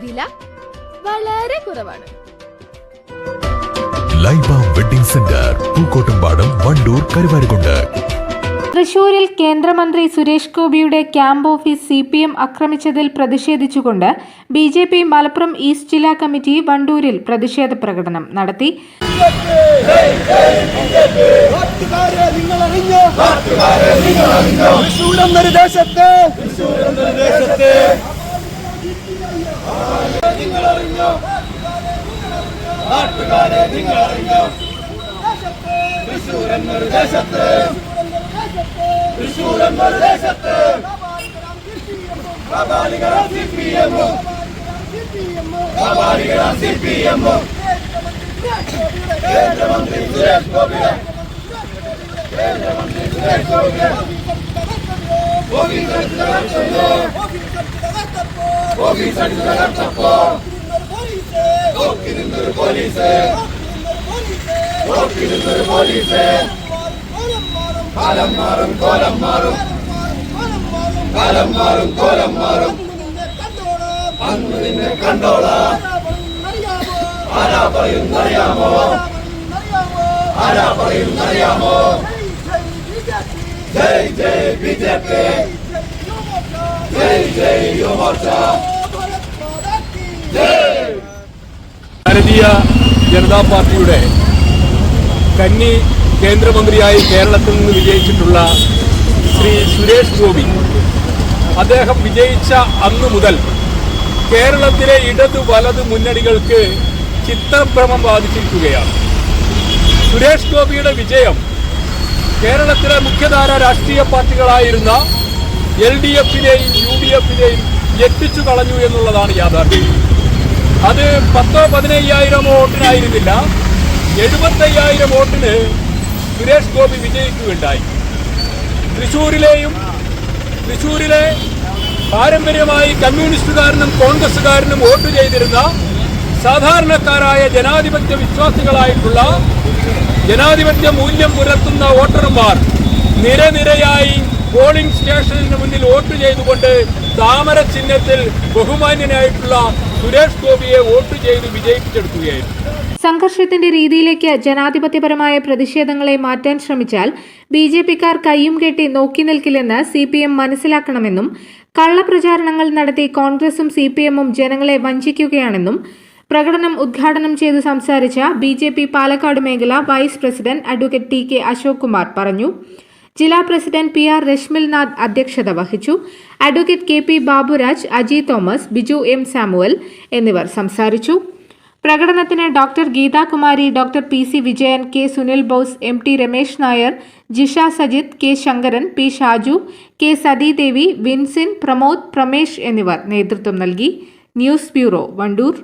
വില വളരെ കുറവാണ്. Laiba wedding centre Pookkottumpadam Wandoor Karuvarakundu. തൃശൂരിൽ കേന്ദ്രമന്ത്രി സുരേഷ് ഗോപിയുടെ camp office C P M ആക്രമിച്ചതിൽ പ്രതിഷേധിച്ചുകൊണ്ട് B J P Malappuram east ജില്ലാ കമ്മിറ്റി വണ്ടൂരിൽ പ്രതിഷേധ പ്രകടനം നടത്തി. നിങ്ങൾ ദേശത്ത് നാട്ടുകാരെ നിങ്ങൾ അറിഞ്ഞോ തൃശ്ശൂർ എന്നൊരു ദേശത്ത് തൃശ്ശൂർ എന്നൊരു ദേശത്ത് കബാലികള സി പി എമ്മും കബാലികള സി പി എമ്മും കേന്ദ്രമന്ത്രി സുരേഷ് ഗോപിയുടെ കേന്ദ്രമന്ത്രി സുരേഷ് ഗോപിയുടെ ഓഫീസ് അടിച്ചു തകർത്തപ്പോ ഓഫീസ് അടിച്ചു തകർത്തപ്പോ നോക്കി നിന്നൊരു പോലീസ് നോക്കി നിന്നൊരു പോലീസ് കാലം മാറും കോലം മാറും കാലം മാറും കോലം മാറും അന്ന് നിന്നെ കണ്ടോളാം ആരാ പറയുന്നറിയാമോ ആരാ പറയുന്നറിയാമോ ജയ് ജയ് ബി ജെ ഭാരതീയ ജനതാ പാർട്ടിയുടെ കന്നി കേന്ദ്രമന്ത്രിയായി കേരളത്തിൽ നിന്ന് വിജയിച്ചിട്ടുള്ള ശ്രീ സുരേഷ് ഗോപി അദ്ദേഹം വിജയിച്ച അന്നു മുതൽ കേരളത്തിലെ ഇടതു വലത് മുന്നണികൾക്ക് ചിത്രഭ്രമം ബാധിച്ചിരിക്കുകയാണ്. സുരേഷ് ഗോപിയുടെ വിജയം കേരളത്തിലെ മുഖ്യധാര രാഷ്ട്രീയ പാർട്ടികളായിരുന്ന എൽ ഡി എഫിലെയും യു ഡി എഫിലെയും ഞെട്ടിച്ചു കളഞ്ഞു എന്നുള്ളതാണ് യാഥാർത്ഥ്യം. അത് പത്തോ പതിനയ്യായിരം വോട്ടിനായിരുന്നില്ല. എഴുപത്തയ്യായിരം വോട്ടിന് സുരേഷ് ഗോപി വിജയിക്കുകയുണ്ടായി. തൃശൂരിലെയും തൃശൂരിലെ പാരമ്പര്യമായി കമ്മ്യൂണിസ്റ്റുകാരനും കോൺഗ്രസുകാരനും വോട്ട് ചെയ്തിരുന്ന സാധാരണക്കാരായ ജനാധിപത്യ വിശ്വാസികളായിട്ടുള്ള ജനാധിപത്യ മൂല്യം പുലർത്തുന്ന വോട്ടർമാർ നിരനിരയായി പോളിംഗ് സ്റ്റേഷനിന് മുന്നിൽ വോട്ട് ചെയ്തുകൊണ്ട് താമര ചിഹ്നത്തിൽ ബഹുമാന്യനായിട്ടുള്ള സുരേഷ് ഗോപിയെ വോട്ട് ചെയ്ത് വിജയിപ്പിച്ചെടുക്കുകയായിരുന്നു. സംഘർഷത്തിന്റെ രീതിയിലേക്ക് ജനാധിപത്യപരമായ പ്രതിഷേധങ്ങളെ മാറ്റാൻ ശ്രമിച്ചാൽ ബി ജെ പിക്കാർ കയ്യും കെട്ടി നോക്കി നിൽക്കില്ലെന്ന് സി പി എം മനസ്സിലാക്കണമെന്നും കള്ളപ്രചാരണങ്ങൾ നടത്തി കോൺഗ്രസും സി പി എമ്മും ജനങ്ങളെ വഞ്ചിക്കുകയാണെന്നും പ്രകടനം ഉദ്ഘാടനം ചെയ്ത് സംസാരിച്ച ബി ജെ പി പാലക്കാട് മേഖല vice president advocate T K Ashok Kumar പറഞ്ഞു. ജില്ലാ പ്രസിഡന്റ് പി ആർ രശ്മിൽനാഥ് അധ്യക്ഷത വഹിച്ചു. Advocate K P Baburaj Aji Thomas Biju M Samuel എന്നിവർ സംസാരിച്ചു. പ്രകടനത്തിന് doctor Geethakumari doctor P C Vijayan K Sunil Bose M T Ramesh Nair Jisha Sajith K Sankaran P Shaju K Sathidevi Vinsin Pramod Pramesh എന്നിവർ നേതൃത്വം നൽകി. News bureau Wandoor.